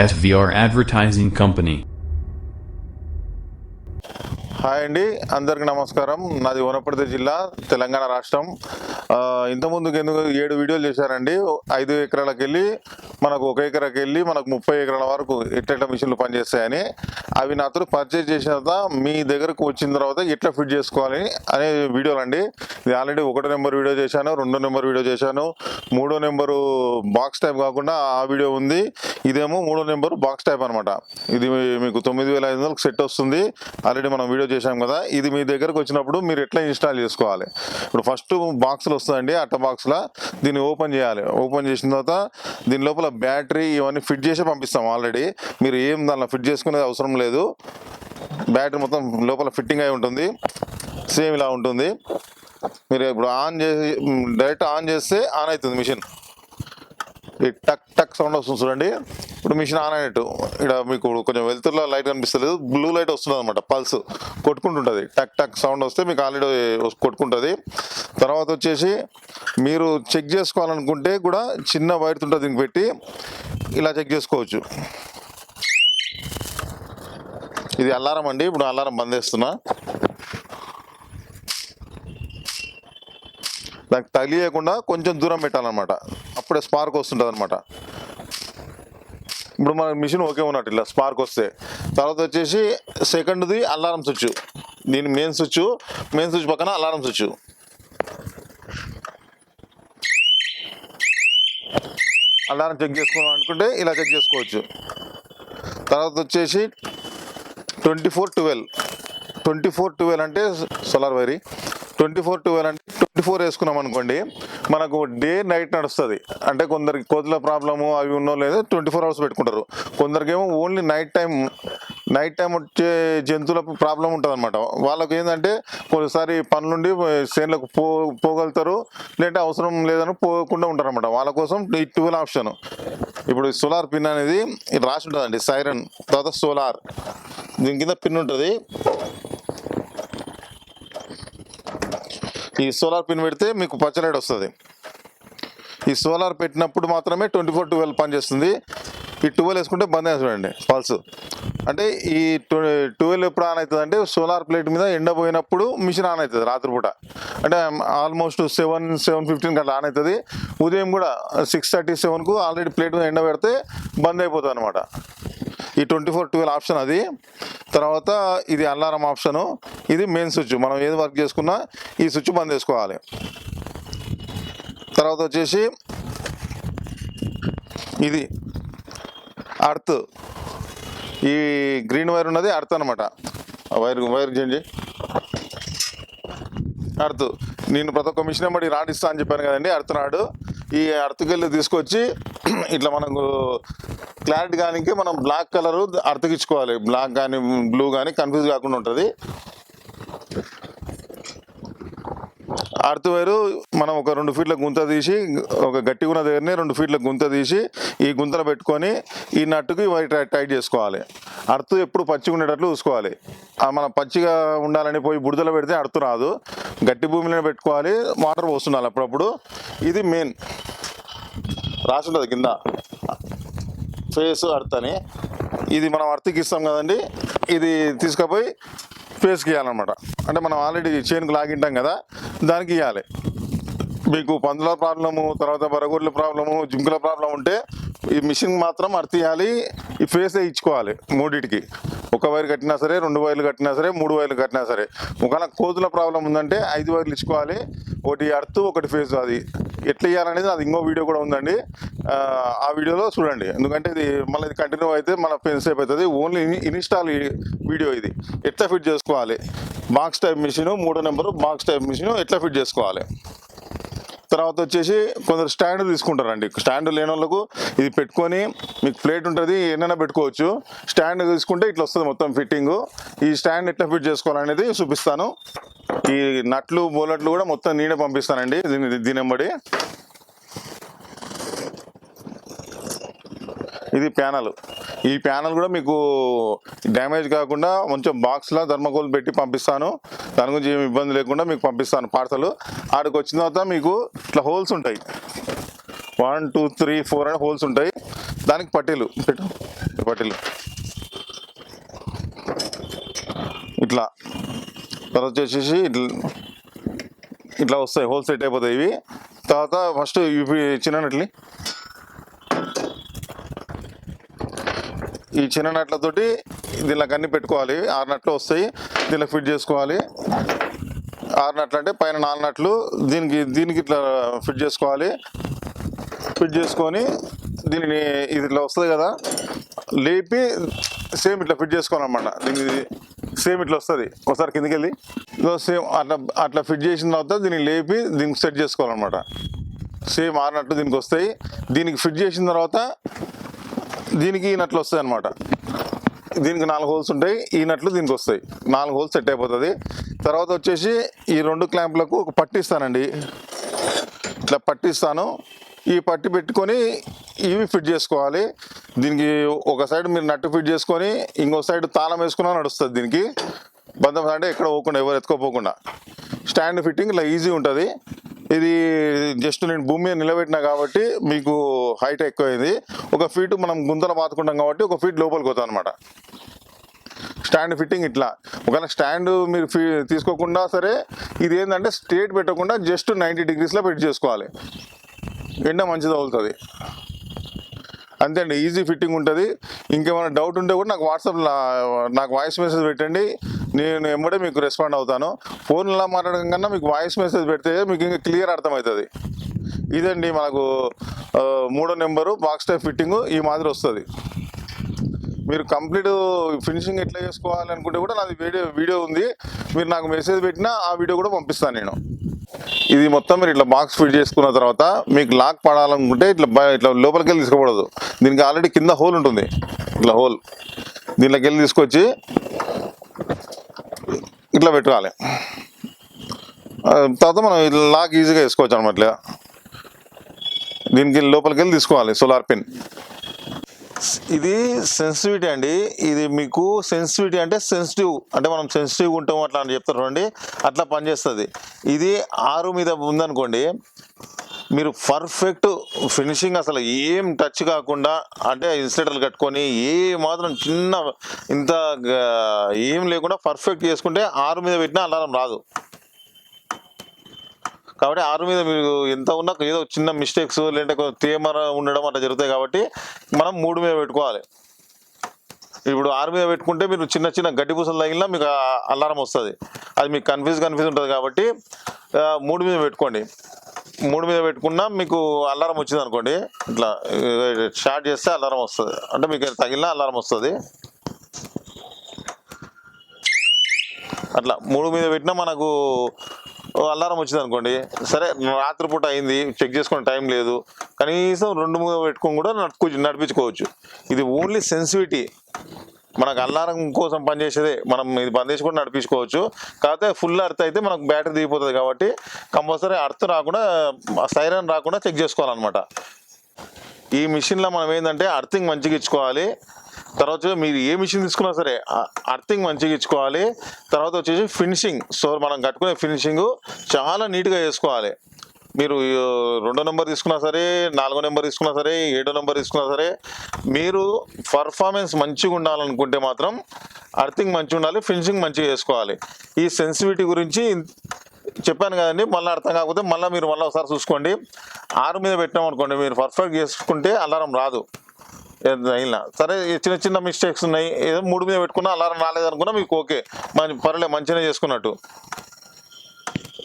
SVR advertising company hi అండి అందరికి నమస్కారం. నాది వనపర్తి జిల్లా తెలంగాణ రాష్ట్రం. ఇంతకుముందుకు ఎందుకు ఏడు వీడియోలు చేశారండి? ఐదు ఎకరాలకు వెళ్ళి మనకు ఒక ఎకరాకి వెళ్ళి మనకు ముప్పై ఎకరాల వరకు ఎట్లా మిషన్లు పనిచేస్తాయని అవి నాతో పర్చేజ్ చేసిన తర్వాత మీ దగ్గరకు వచ్చిన తర్వాత ఎట్లా ఫిట్ చేసుకోవాలి అనే వీడియోలు అండి ఇది ఆల్రెడీ ఒకటో నెంబర్ వీడియో చేశాను రెండో నెంబర్ వీడియో చేశాను మూడో నెంబరు బాక్స్ టైప్ కాకుండా ఆ వీడియో ఉంది. ఇదేమో మూడో నెంబర్ బాక్స్ టైప్ అనమాట ఇది మీకు తొమ్మిది వేల ఐదు వందలకు సెట్ వస్తుంది. ఆల్రెడీ మనం వీడియో చేశాం కదా. ఇది మీ దగ్గరకు వచ్చినప్పుడు మీరు ఎట్లా ఇన్స్టాల్ చేసుకోవాలి? ఇప్పుడు ఫస్ట్ బాక్స్లో వస్తుందండి అట్ట బాక్స్లో దీన్ని ఓపెన్ చేయాలి. ఓపెన్ చేసిన తర్వాత దీని లోపల బ్యాటరీ ఇవన్నీ ఫిట్ చేసి పంపిస్తాం ఆల్రెడీ. మీరు ఏం దానిలో ఫిట్ చేసుకునేది అవసరం లేదు. బ్యాటరీ మొత్తం లోపల ఫిట్టింగ్ అయి ఉంటుంది. సేమ్ ఇలా ఉంటుంది. మీరు ఇప్పుడు ఆన్ చేసి డైరెక్ట్ ఆన్ చేస్తే ఆన్ అవుతుంది మిషన్. ఈ టక్ టక్ సౌండ్ వస్తుంది చూడండి. ఇప్పుడు మిషన్ ఆన్ అయినట్టు. ఇక్కడ మీకు కొంచెం వెలుతురులో లైట్ కనిపిస్తలేదు. బ్లూ లైట్ వస్తుంది అనమాట పల్స్ కొట్టుకుంటుంటుంది. టక్ టక్ సౌండ్ వస్తే మీకు ఆల్రెడీ కొట్టుకుంటుంది. తర్వాత వచ్చేసి మీరు చెక్ చేసుకోవాలనుకుంటే కూడా చిన్న వైర్ ఉంటుంది దీనికి పెట్టి. ఇలా చెక్ చేసుకోవచ్చు. ఇది అలారం అండి. ఇప్పుడు అలారం బంద్ చేస్తున్నా. దానికి తగిలియకుండా కొంచెం దూరం పెట్టాలన్నమాట. అప్పుడే స్పార్క్ వస్తుంటుంది అనమాట ఇప్పుడు మన మిషన్ ఓకే ఉన్నట్టు ఇలా స్పార్క్ వస్తే. తర్వాత వచ్చేసి సెకండ్ది అలారం స్విచ్. దీని మెయిన్ స్విచ్ మెయిన్ స్విచ్ పక్కన అలారం స్విచ్. అలారం చెక్ చేసుకున్నాం అనుకుంటే ఇలా చెక్ చేసుకోవచ్చు. తర్వాత వచ్చేసి twenty four twelve. Twenty four twelve అంటే సోలార్ వైరీ. ట్వంటీ ఫోర్ ట్వెల్వ్ అంటే ట్వంటీ ఫోర్ వేసుకున్నాం అనుకోండి మనకు డే నైట్ నడుస్తుంది. అంటే కొందరికి కోతుల ప్రాబ్లము అవి ఉన్నో లేదో ట్వంటీ ఫోర్ అవర్స్ పెట్టుకుంటారు. కొందరికేమో only night time night time వచ్చే జంతువుల ప్రాబ్లం ఉంటుంది అనమాట వాళ్ళకి ఏంటంటే కొన్నిసారి పనులుండి సేన్లకు పో పోగలుగుతారు లేదంటే అవసరం లేదని పోకుండా ఉంటారు అనమాట వాళ్ళ కోసం ఈ ట్వెల్వ్ ఆప్షన్. ఇప్పుడు సోలార్ పిన్ అనేది రాసి ఉంటుందండి సైరన్. తర్వాత సోలార్. దీని కింద పిన్ ఉంటుంది. ఈ సోలార్ పిన్ పెడితే మీకు పచ్చ వస్తుంది. ఈ సోలార్ పెట్టినప్పుడు మాత్రమే ట్వంటీ ఫోర్ ట్వెల్వ్ పనిచేస్తుంది. ఈ ట్వెల్వ్ వేసుకుంటే బంద్ వేసుకోండి చూడండి పల్స్. అంటే ఈ ట్వెల్వ్ ఎప్పుడు ఆన్ అవుతుంది అంటే సోలార్ ప్లేట్ మీద ఎండ పోయినప్పుడు మిషన్ ఆన్ అవుతుంది రాత్రిపూట. అంటే ఆల్మోస్ట్ సెవెన్ సెవెన్ ఫిఫ్టీన్ అట్లా ఆన్ అవుతుంది. ఉదయం కూడా సిక్స్ థర్టీ సెవెన్కు ఆల్రెడీ ప్లేట్ మీద ఎండ పెడితే బంద్ అయిపోతుంది అనమాట ఈ ట్వంటీ ఫోర్ ట్వెల్వ్ ఆప్షన్ అది. తర్వాత ఇది అలారం ఆప్షను. ఇది మెయిన్ స్విచ్. మనం ఏది వర్క్ చేసుకున్నా ఈ స్విచ్ బంద్ చేసుకోవాలి. తర్వాత వచ్చేసి ఇది అర్త్. ఈ గ్రీన్ వైర్ ఉన్నది అర్త్ అనమాట వైర్ వైర్ చేయండి అర్త్. నేను ప్రతి ఒక్క మిషన్ బట్టి రాడ్ ఇస్తా అని చెప్పాను కదండి అర్త్ రాడు. ఈ అర్త్కెళ్ళి తీసుకొచ్చి ఇట్లా మనకు క్లారిటీ కానీ మనం బ్లాక్ కలర్ అర్థకిచ్చుకోవాలి బ్లాక్ కానీ బ్లూ కానీ కన్ఫ్యూజ్ కాకుండా ఉంటుంది. అర్త్ వైరు మనం ఒక రెండు ఫీట్ల గుంత తీసి ఒక గట్టి ఉన్న దగ్గరనే రెండు ఫీట్ల గుంత తీసి ఈ గుంతలో పెట్టుకొని ఈ నట్టుకి టైట్ చేసుకోవాలి. అర్త్ ఎప్పుడు పచ్చిగా ఉండేటట్లు చూసుకోవాలి. మనం పచ్చిగా ఉండాలని పోయి బుడిదలో పెడితే అర్త్ రాదు. గట్టి భూమిలో పెట్టుకోవాలి. వాటర్ పోస్తుండాలి అప్పుడప్పుడు. ఇది మెయిన్. రాసి ఉంటుంది కింద. ఫేస్ అర్త్ అని ఇది మనం అర్త్కి ఇస్తాం కదండి. ఇది తీసుకుపోయి ఫేస్కి ఇవ్వాలన్నమాట అంటే మనం ఆల్రెడీ చేనుకు లాగింటాం కదా దానికి ఇవ్వాలి మీకు పందుల ప్రాబ్లము తర్వాత బరగూర్ల ప్రాబ్లము జింకుల ప్రాబ్లం ఉంటే ఈ మిషన్ మాత్రం అర్తియాలి ఈ ఫేసే ఇచ్చుకోవాలి మూడింటికి. ఒక వైర్ కట్టినా సరే రెండు వైర్లు కట్టినా సరే మూడు వైర్లు కట్టినా సరే. ఒకవేళ కోతుల ప్రాబ్లం ఉందంటే ఐదు వైర్లు ఇచ్చుకోవాలి. ఒకటి అర్త్ ఒకటి ఫేస్ అది. ఎట్లా ఇవ్వాలనేది అది ఇంకో వీడియో కూడా ఉందండి. ఆ, వీడియోలో చూడండి. ఎందుకంటే ఇది మళ్ళీ ఇది కంటిన్యూ అయితే మన పెన్ సేపు అవుతుంది. ఓన్లీ ఇన్స్టాల్ వీడియో ఇది. ఎట్లా ఫిట్ చేసుకోవాలి? బాక్స్ టైప్ మిషన్ మూడో నెంబరు బాక్స్ టైప్ మిషన్ ఎట్లా ఫిట్ చేసుకోవాలి? తర్వాత వచ్చేసి కొందరు స్టాండ్ తీసుకుంటారండి. స్టాండ్ లేని వాళ్ళకు ఇది పెట్టుకొని మీకు ప్లేట్ ఉంటుంది ఎన్నైనా పెట్టుకోవచ్చు. స్టాండ్ తీసుకుంటే ఇట్లా వస్తుంది మొత్తం ఫిట్టింగ్. ఈ స్టాండ్ ఎట్లా ఫిట్ చేసుకోవాలనేది చూపిస్తాను. ఈ నట్లు బోలట్లు కూడా మొత్తం నేనే పంపిస్తానండి దీని దీనింబడి ఇది ప్యానల్. ఈ ప్యానల్ కూడా మీకు డ్యామేజ్ కాకుండా కొంచెం బాక్స్లో ధర్మకోల్ పెట్టి పంపిస్తాను. దాని గురించి ఏమి ఇబ్బంది లేకుండా మీకు పంపిస్తాను పార్సల్. ఆడికి వచ్చిన తర్వాత మీకు ఇట్లా హోల్స్ ఉంటాయి. వన్ టూ త్రీ ఫోర్ అని హోల్స్ ఉంటాయి. దానికి పట్టీలు పెట్టు. పట్టీలు. ఇట్లా. తర్వాత వచ్చేసి ఇట్లా ఇట్లా వస్తాయి. హోల్ సెట్ అయిపోతాయి ఇవి. తర్వాత ఫస్ట్ ఇవి చిన్నట్లు ఈ చిన్న నట్లతోటి దీనికి అన్ని పెట్టుకోవాలి. ఆరు నట్లు వస్తాయి. దీనిలో ఫిట్ చేసుకోవాలి. ఆరు నట్లు అంటే పైన నాలుగు నట్లు దీనికి దీనికి ఇట్లా ఫిట్ చేసుకోవాలి. ఫిట్ చేసుకొని దీనిని ఇది ఇట్లా వస్తుంది కదా. లేపి సేమ్ ఇట్లా ఫిట్ చేసుకోవాలన్నమాట. దీనికి సేమ్ ఇట్లా వస్తుంది. ఒకసారి కిందికి వెళ్ళి సేమ్ అట్లా అట్లా ఫిట్ చేసిన తర్వాత దీన్ని లేపి దీనికి సెట్ చేసుకోవాలన్నమాట. సేమ్ ఆరినట్లు దీనికి వస్తాయి. దీనికి ఫిట్ చేసిన తర్వాత దీనికి ఈ నట్లు వస్తాయి అనమాట దీనికి నాలుగు హోల్స్ ఉంటాయి ఈ నట్లు దీనికి వస్తాయి. నాలుగు హోల్స్ సెట్ అయిపోతుంది. తర్వాత వచ్చేసి ఈ రెండు క్లాంప్లకు ఒక పట్టిస్తానండి ఇట్లా పట్టిస్తాను ఈ పట్టి పెట్టుకొని ఇవి ఫిట్ చేసుకోవాలి. దీనికి ఒక సైడ్ మీరు నట్టు ఫిట్ చేసుకొని ఇంకో సైడ్ తాళం వేసుకున్నా నడుస్తుంది దీనికి. బంధం అంటే ఎక్కడ పోకుండా ఎవరు ఎత్తుకోపోకుండా. స్టాండ్ ఫిట్టింగ్ ఇలా ఈజీ ఉంటుంది. ఇది జస్ట్ నేను భూమి మీద నిలబెట్టినా కాబట్టి మీకు హైట్ ఎక్కువైంది. ఒక ఫీట్ మనం గుంతలు పాతుకుంటాం కాబట్టి ఒక ఫీట్ లోపలికి పోతాం అనమాట స్టాండ్ ఫిట్టింగ్ ఇట్లా. ఒకవేళ స్టాండ్ మీరు ఫీ తీసుకోకుండా సరే ఇది ఏంటంటే స్ట్రేట్ పెట్టకుండా జస్ట్ నైంటీ డిగ్రీస్లో పెట్టి చేసుకోవాలి. ఎండ మంచిది అవుతుంది అంతే అండి ఈజీ ఫిట్టింగ్ ఉంటుంది. ఇంకేమైనా డౌట్ ఉంటే కూడా నాకు వాట్సాప్లో నాకు వాయిస్ మెసేజ్ పెట్టండి. నేను ఎమ్మడే మీకు రెస్పాండ్ అవుతాను. ఫోన్లో మాట్లాడడం కన్నా మీకు వాయిస్ మెసేజ్ పెడితే మీకు ఇంకా క్లియర్ అర్థమవుతుంది. ఇదండి మనకు మూడో నెంబరు బాక్స్ టైప్ ఫిట్టింగ్ ఈ మాదిరి వస్తుంది. మీరు కంప్లీట్ ఫినిషింగ్ ఎట్లా చేసుకోవాలనుకుంటే కూడా నాది వీడియో వీడియో ఉంది. మీరు నాకు మెసేజ్ పెట్టినా ఆ వీడియో కూడా పంపిస్తాను నేను. ఇది మొత్తం మీరు ఇట్లా బాక్స్ ఫిట్ చేసుకున్న తర్వాత మీకు లాక్ పడాలనుకుంటే ఇట్లా ఇట్లా లోపలికి వెళ్ళి తీసుకోకూడదు. దీనికి ఆల్రెడీ కింద హోల్ ఉంటుంది. ఇట్లా హోల్ దీంట్లోకి వెళ్ళి తీసుకొచ్చి ఇట్లా పెట్టుకోవాలి. తర్వాత మనం ఇట్లా లాక్ ఈజీగా వేసుకోవచ్చు అనమాట దీనికి లోపలికి వెళ్ళి తీసుకోవాలి సోలార్ పిన్ ఇది సెన్సిటివిటీ అండి. ఇది మీకు సెన్సిటివిటీ అంటే సెన్సిటివ్ అంటే మనం సెన్సిటివ్ ఉంటాం అట్లా అని చెప్తారు అండి అట్లా పనిచేస్తుంది. ఇది ఆరు మీద ఉందనుకోండి మీరు పర్ఫెక్ట్ ఫినిషింగ్ అసలు ఏం టచ్ కాకుండా అంటే ఇన్సులేటర్లు కట్టుకొని ఏ మాత్రం చిన్న ఇంత ఏం లేకుండా పర్ఫెక్ట్ చేసుకుంటే ఆరు మీద పెట్టినా అలారం రాదు. కాబట్టి ఆరు మీద మీరు ఎంత ఉన్నా ఏదో చిన్న మిస్టేక్స్ లేదంటే తేమ ఉండడం అట్లా జరుగుతాయి కాబట్టి మనం మూడు మీద పెట్టుకోవాలి. ఇప్పుడు ఆరు మీద పెట్టుకుంటే మీరు చిన్న చిన్న గడ్డి పూసలు తగిలినా మీకు అలారం వస్తుంది. అది మీకు కన్ఫ్యూజ్ కన్ఫ్యూజ్ ఉంటుంది కాబట్టి మూడు మీద పెట్టుకోండి. మూడు మీద పెట్టుకున్నా మీకు అలారం వచ్చింది అనుకోండి ఇట్లా షార్ట్ చేస్తే అలారం వస్తుంది. అంటే మీకు తగిలినా అలారం వస్తుంది. అట్లా మూడు మీద పెట్టినా మనకు అలారం వచ్చింది అనుకోండి. సరే రాత్రిపూట అయింది చెక్ చేసుకునే టైం లేదు. కనీసం రెండు మూడు పెట్టుకొని కూడా నడుపు నడిపించుకోవచ్చు. ఇది ఓన్లీ సెన్సిటివిటీ. మనకు అల్లారం కోసం పనిచేసేదే మనం ఇది పనిచేసి కూడా నడిపించుకోవచ్చు. కాకపోతే ఫుల్ అర్త్ అయితే మనకు బ్యాటరీ దిగిపోతుంది కాబట్టి కంపల్సరీ అర్త్ రాకుండా సైరన్ రాకుండా చెక్ చేసుకోవాలన్నమాట. ఈ మిషన్లో మనం ఏంటంటే అర్థింగ్ మంచిగా ఇచ్చుకోవాలి. తర్వాత మీరు ఏ మిషన్ తీసుకున్నా సరే అర్థింగ్ మంచిగా ఇచ్చుకోవాలి. తర్వాత వచ్చేసి ఫినిషింగ్. సో మనం కట్టుకునే ఫినిషింగ్ చాలా నీట్గా వేసుకోవాలి మీరు రెండో నెంబర్ తీసుకున్నా సరే నాలుగో నెంబర్ తీసుకున్నా సరే ఏడో నెంబర్ తీసుకున్నా సరే మీరు పర్ఫార్మెన్స్ మంచిగా ఉండాలనుకుంటే మాత్రం అర్థింగ్ మంచిగా ఉండాలి ఫినిషింగ్ మంచిగా చేసుకోవాలి. ఈ సెన్సిటివిటీ గురించి చెప్పాను కదండి మళ్ళీ అర్థం కాకపోతే మళ్ళీ మీరు మళ్ళీ ఒకసారి చూసుకోండి. ఆరు మీద పెట్టాం అనుకోండి మీరు పర్ఫెక్ట్ చేసుకుంటే అలారం రాదు. అయినా సరే చిన్న చిన్న మిస్టేక్స్ ఉన్నాయి. ఏదో మూడు మీద పెట్టుకున్నా అలారం రాలేదు అనుకున్నా మీకు ఓకే. మంచి పర్లేదు మంచిగా చేసుకున్నట్టు.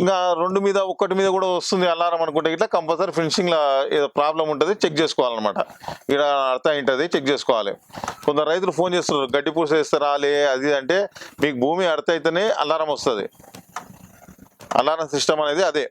ఇంకా రెండు మీద ఒక్కటి మీద కూడా వస్తుంది అలారం అనుకుంటే ఇట్లా కంపల్సరీ ఫినిషింగ్లో ఏదో ప్రాబ్లం ఉంటుంది చెక్ చేసుకోవాలన్నమాట. ఇక్కడ అర్థం ఏంటది చెక్ చేసుకోవాలి. కొందరు రైతులు ఫోన్ చేస్తున్నారు గడ్డి పూస వేస్తే రాలే అది అంటే మీకు భూమి అర్థం అయితేనే అలారం వస్తుంది. అలారం సిస్టమ్ అనేది అదే.